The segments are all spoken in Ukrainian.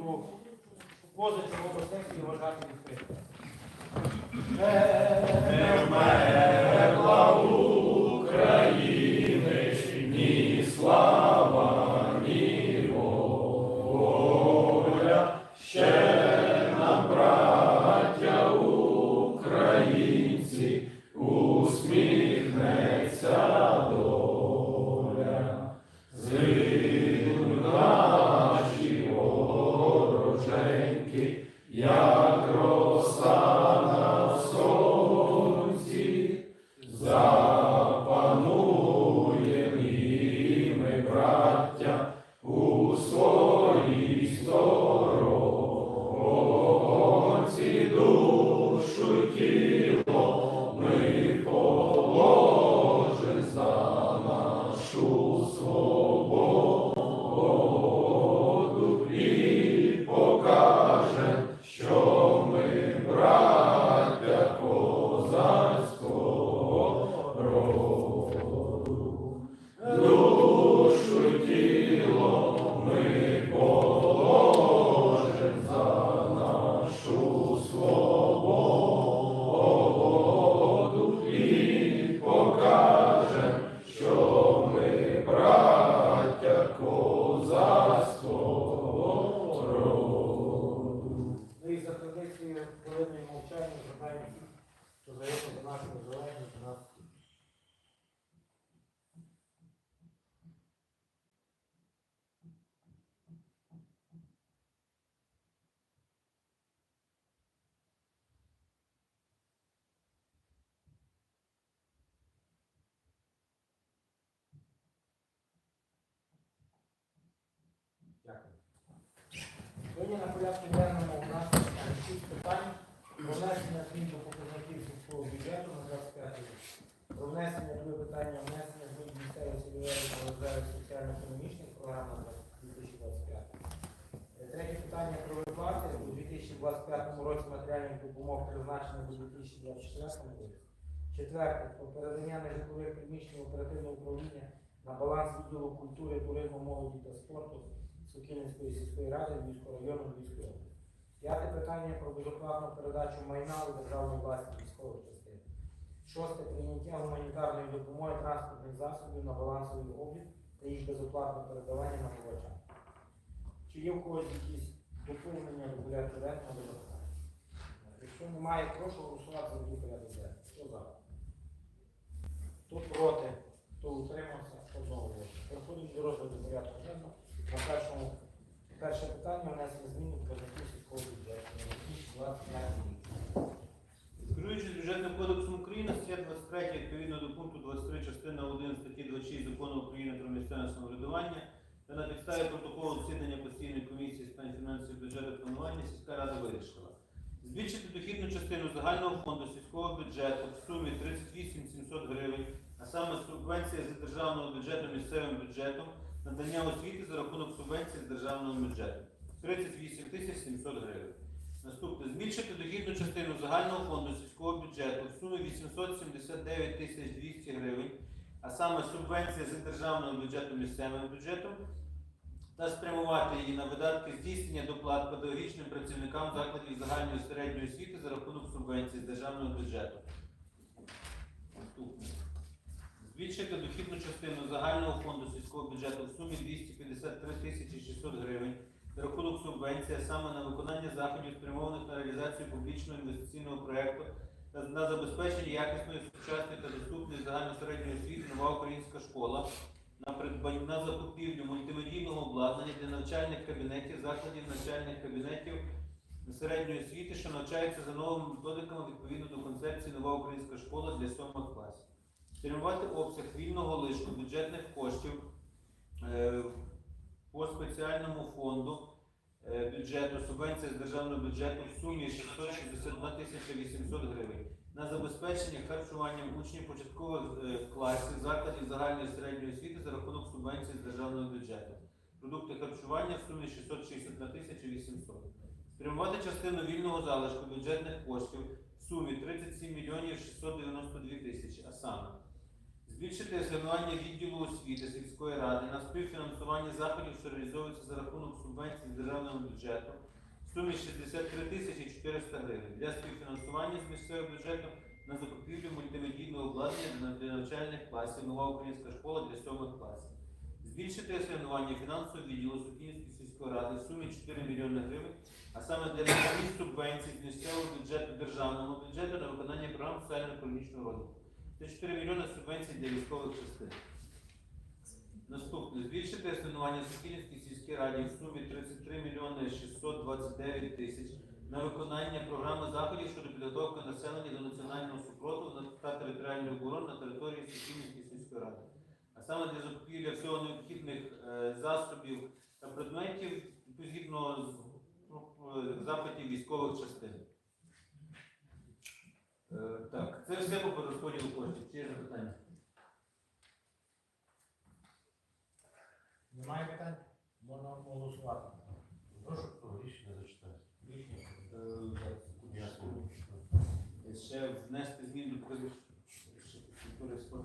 82 обласних і вважати відкритою. Сьогодні на порядку денному у нас шість питань про внесення змін до показників сільського бюджету на 25 рік. Про внесення друге питання внесення змін до місцевої цільової та соціально-економічних програм на 2025. Е, Третє питання про виплати у 2025 році матеріальних допомог призначених у 2024 році. Четверте про передання нежитлових приміщень оперативного управління на баланс відділу культури, туризму, молоді та спорту Сокільницької сільської ради Львівського району Львівської області. П'яте питання про безоплатну передачу майна у державну власність військових частин. Шосте прийняття гуманітарної допомоги транспортних засобів на балансовий облік та їх безоплатне передавання на набувачам. Чи є в когось якісь доповнення до порядку до запитання? Якщо немає, прошу голосувати за порядок денний. Хто за? Хто проти? Хто утримався? Одного голосу. Переходимо до розгляду порядку денного. На першому перше питання внесення зміни до показників сільського бюджету на 2025 рік. Керуючись бюджетним кодексом України, стаття 23 відповідно до пункту 23 частина 1 статті 26 Закону України про місцеве самоврядування та на підставі протоколу засідання постійної комісії з питань фінансів бюджету планування сільська рада вирішила збільшити дохідну частину загального фонду сільського бюджету в сумі 38 700 гривень, а саме субвенція з державного бюджету місцевим бюджетом, надання освіти за рахунок субвенції з державного бюджету 38 тисяч 700 гривень. Наступне збільшити дохідну частину загального фонду сільського бюджету в сумі 879 тисяч 200 гривень, а саме субвенція з державного бюджету місцевим бюджетом, та спрямувати її на видатки здійснення доплат педагогічним працівникам закладів загальної середньої освіти за рахунок субвенцій з державного бюджету. Наступне. Збільшити дохідну частину загального фонду сільського бюджету в сумі 253 тисячі 600 гривень за рахунок субвенції, саме на виконання заходів, спрямованих на реалізацію публічного інвестиційного проєкту та на забезпечення якісної сучасної та доступної загальносередньої освіти нова українська школа на придбання на закупівлю мультимедійного обладнання для навчальних кабінетів, закладів навчальних кабінетів середньої освіти, що навчаються за новими методиками відповідно до концепції нова українська школа для сьомих класів. Спрямувати обсяг вільного лишку бюджетних коштів е, по спеціальному фонду е, бюджету, субвенція з державного бюджету в сумі 661 тисяча 800 гривень на забезпечення харчуванням учнів початкових е, класів закладів загальної середньої освіти за рахунок субвенції з державного бюджету. Продукти харчування в сумі 661 тисяча 800. Спрямувати частину вільного залишку бюджетних коштів в сумі 37 мільйонів 692 тисячі, збільшити асигнування відділу освіти сільської ради на співфінансування заходів, що реалізовуються за рахунок субвенцій з державного бюджету в сумі 63 тисячі 400 гривень для співфінансування з місцевого бюджету на закупівлю мультимедійного обладнання для навчальних класів нова українська школа для сьомих класів. Збільшити асигнування фінансового відділу Сукінської сільської ради в сумі 4 мільйони гривень, а саме для надання субвенцій з місцевого бюджету державному бюджету на виконання програм соціально-економічного розвитку. Це 4 мільйони субвенцій для військових частин. Наступне збільшити асигнування Сокільській сільській раді в сумі 33 мільйони 629 тисяч на виконання програми заходів щодо підготовки населення до національного супротиву та територіальної оборони на території Сокільської сільської ради. А саме для закупівля всього необхідних е, засобів та предметів згідно з е, запитів військових частин. Е, Так, це все по розподілу коштів. Чи є запитання? Немає питань? Можна голосувати. Прошу. Рішення зачитати. Е, Ще внести зміни до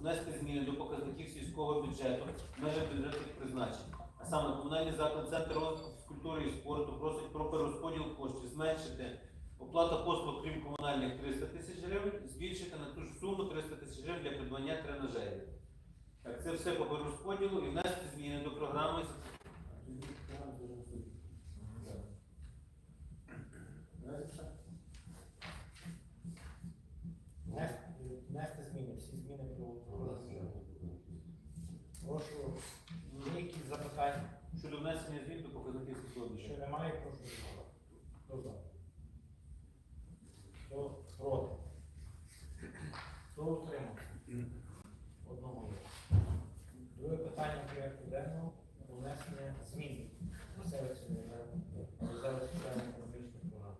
внести зміни до показників сільського бюджету в межах бюджетних призначень. А саме комунальний заклад Центр розвитку культури і спорту просить про перерозподіл коштів зменшити оплата послуг, крім комунальних 300 тисяч гривень, збільшити на ту ж суму 300 тисяч гривень для придбання тренажерів. Так, це все по перерозподілу і внести зміни до програми. Внести зміни, всі зміни про Прошу. Є якісь запитання? Щодо внесення змін до показників сільського Якщо немає, прошу голосувати. Хто за? Хто проти? Хто утримався? Одного є. Друге питання порядку денного про внесення змін до селищної ради, до селищної економічних програм.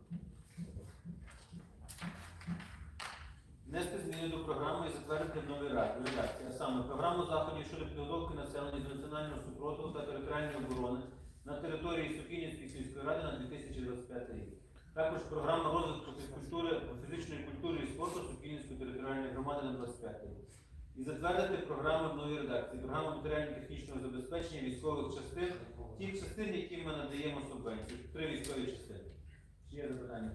Внести зміни до програми і затвердити в новій редакції, а саме програму заходів щодо підготовки населення з національного супротиву та територіальної оборони на території Сокінівської сільської ради на 2025 рік. Також програма розвитку фізкультури, фізичної культури і спорту Сокінівської територіальної громади на 25 рік. І затвердити програму в новій редакції, програму матеріально-технічного забезпечення військових частин, ті частини, які ми надаємо субвенції, три військові частини. Чи є запитання?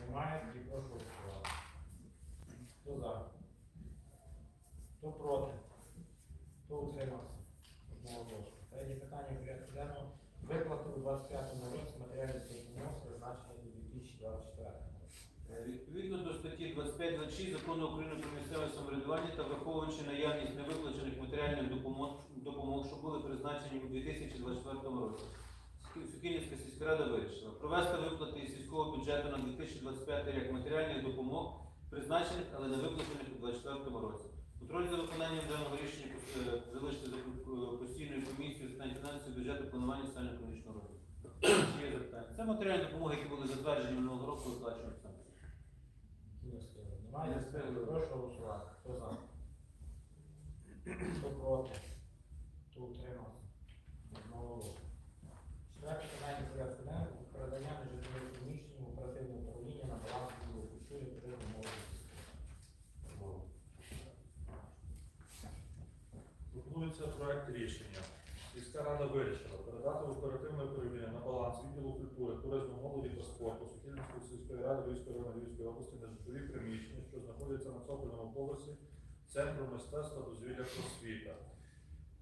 Немає, тоді прошу голосувати. Хто за? Хто проти? Хто утримався? Одного голосу. Третє питання порядку денного. Виплати у 25-му році матеріальних допомог призначені до 2024 Е, Відповідно до статті 25-26 Закону України про місцеве самоврядування та враховуючи наявність невиплачених матеріальних допомог, допомог, що були призначені у 2024 році. Скі- сільська рада вирішила провести виплати із сільського бюджету на 2025 рік матеріальних допомог, призначених, але не виплачених у 2024 році. Контроль за виконанням даного рішення е, залишити за е, постійною комісією з питань фінансів, бюджету, планування соціально-економічного розвитку. Це матеріальні допомоги, які були затверджені минулого року, виплачують саме. Які не встигли? Немає? Не встигли. Прошу голосувати. Хто за? Хто проти? Хто утримався? Одного голосу. Четверте питання порядку денного. Передання нежитлових приміщень в оперативне управління на баланс відділу культури, туризму, молоді. Пропонується проект рішення. Сільська рада вирішила передати в оперативне управління на баланс відділу культури, туризму, та сільської ради Львівської району Львівської області на житлові приміщення, що знаходяться на цокольному поверсі Центру мистецтва дозвілля просвіта.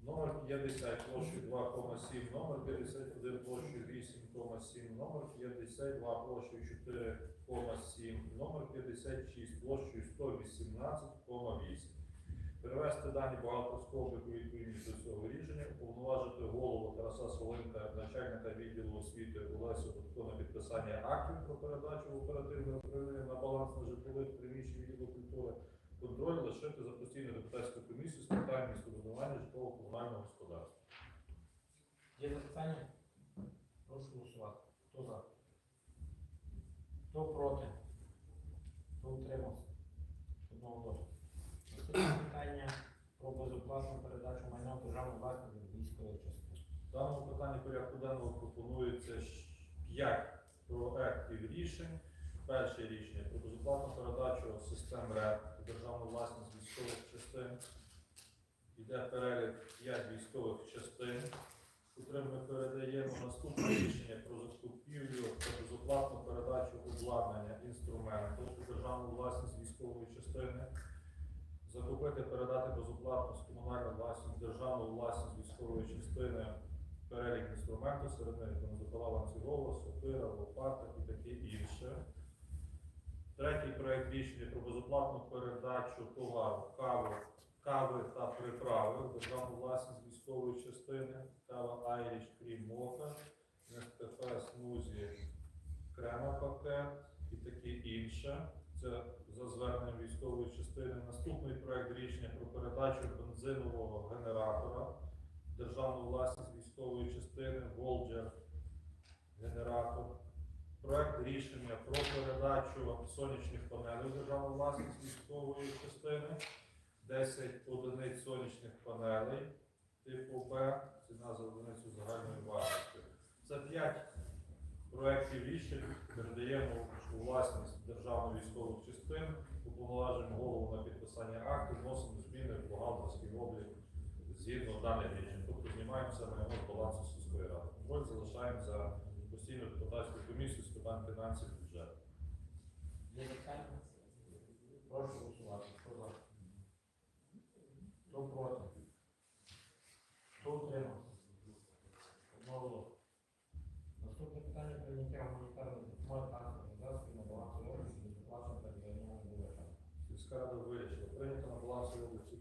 Номер 50 площею 2,7, номер 51 площею 8,7, номер 52 площею 4,7, номер 56 площею 118,8. Перевести дані бухгалтерського обліку відповідність до цього рішення, уповноважити голову Тараса Солинка, начальника відділу освіти Олесю Дудко на підписання актів про передачу в оперативне управління на баланс на житлових приміщень відділу культури, контроль лишити за постійну депутатську комісію з питань містобудування житлово-комунального господарства. Є запитання? Прошу голосувати. Хто за? Хто проти? Хто утримався? Одного голосу. Питання про безоплатну передачу майна в державну власність військової частини. Даному питанні порядку денного пропонується 5 проектів рішень. Перше рішення про безоплатну передачу систем РЕП державну власність військових частин. Йде перелік 5 військових частин, котрим ми передаємо наступне рішення про закупівлю та безоплатну передачу обладнання інструменту державну власність військової частини. Закупити, передати безоплатно з комунальної власність державну власність військової частини перелік інструменту, серед них бензопила ланцюгова, сопира, лопата і таке інше. Третій проект рішення про безоплатну передачу товару кави, кави та приправи державну власність військової частини, кава Айріш Крім Мока, Нескафе Смузі Крема пакет і таке інше. За зверненням військової частини. Наступний проект рішення про передачу бензинового генератора державну власність військової частини Волджер генератор. Проект рішення про передачу сонячних панелей в державну власність військової частини. 10 одиниць сонячних панелей типу Б, ціна за одиницю загальної вартості. Це 5 проєктів рішень передаємо у власність державної військових частин, уповноважуємо голову на підписання актів, вносимо зміни в бухгалтерський облік згідно даних рішень. Тобто знімаємося на його балансу сільської ради. Контроль залишаємо за постійну депутатську комісію з питань фінансів бюджету. Прошу голосувати. Хто за? Хто проти? Хто утримався? Одного. Наступне питання прийняття гуманітарної допомоги транспортних засобів на баланс області безоплатно передаємо ВВП. Сільська рада вирішила прийняти на баланс області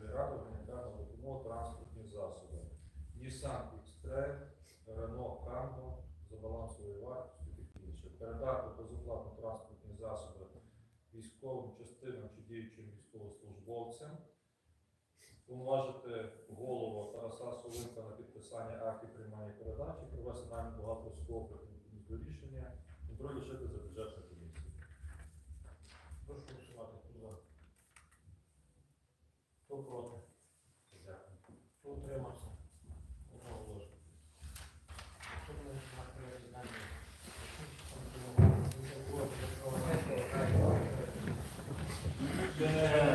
Ради гуманітарну допомогу транспортні засоби. Nissan X-Trail, Renault Kangoo за балансовою вартістю і інше. Передати безоплатно транспортні засоби військовим частинам чи діючим військовослужбовцям. Повноважити голову Тараса Солинка на підписання актів приймання передачі, провести нам бухгалтерського обліку до рішення, контроль лишити за бюджетну Amen.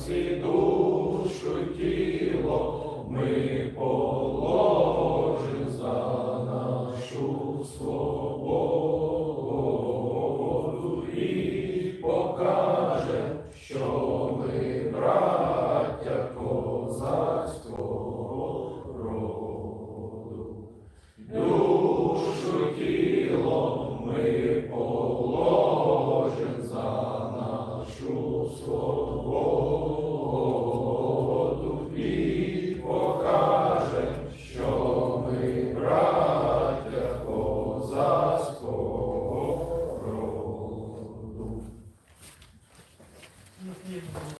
Сонці душу тіло ми.